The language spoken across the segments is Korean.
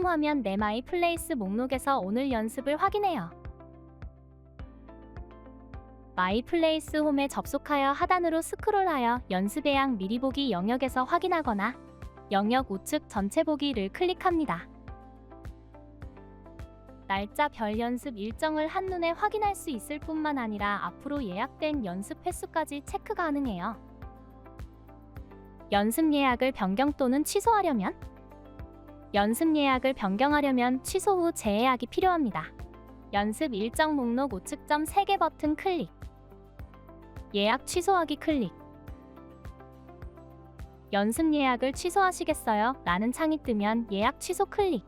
홈 화면 내 마이 플레이스 목록에서 오늘 연습을 확인해요. 마이 플레이스 홈에 접속하여 하단으로 스크롤하여 연습 예약 미리 보기 영역에서 확인하거나 영역 우측 전체 보기를 클릭합니다. 날짜 별 연습 일정을 한눈에 확인할 수 있을 뿐만 아니라 앞으로 예약된 연습 횟수까지 체크 가능해요. 연습 예약을 변경 또는 취소하려면 연습 예약을 변경하려면 취소 후 재예약이 필요합니다. 연습 일정 목록 우측 점 3개 버튼 클릭 예약 취소하기 클릭 연습 예약을 취소하시겠어요? 라는 창이 뜨면 예약 취소 클릭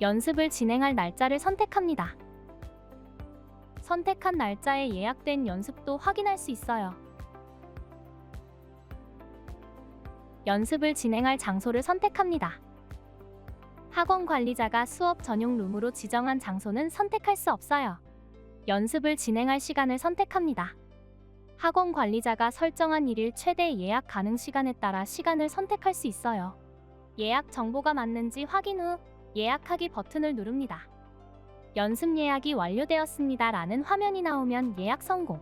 연습을 진행할 날짜를 선택합니다. 선택한 날짜에 예약된 연습도 확인할 수 있어요. 연습을 진행할 장소를 선택합니다. 학원 관리자가 수업 전용 룸으로 지정한 장소는 선택할 수 없어요. 연습을 진행할 시간을 선택합니다. 학원 관리자가 설정한 일일 최대 예약 가능 시간에 따라 시간을 선택할 수 있어요. 예약 정보가 맞는지 확인 후 예약하기 버튼을 누릅니다. 연습 예약이 완료되었습니다. 라는 화면이 나오면 예약 성공.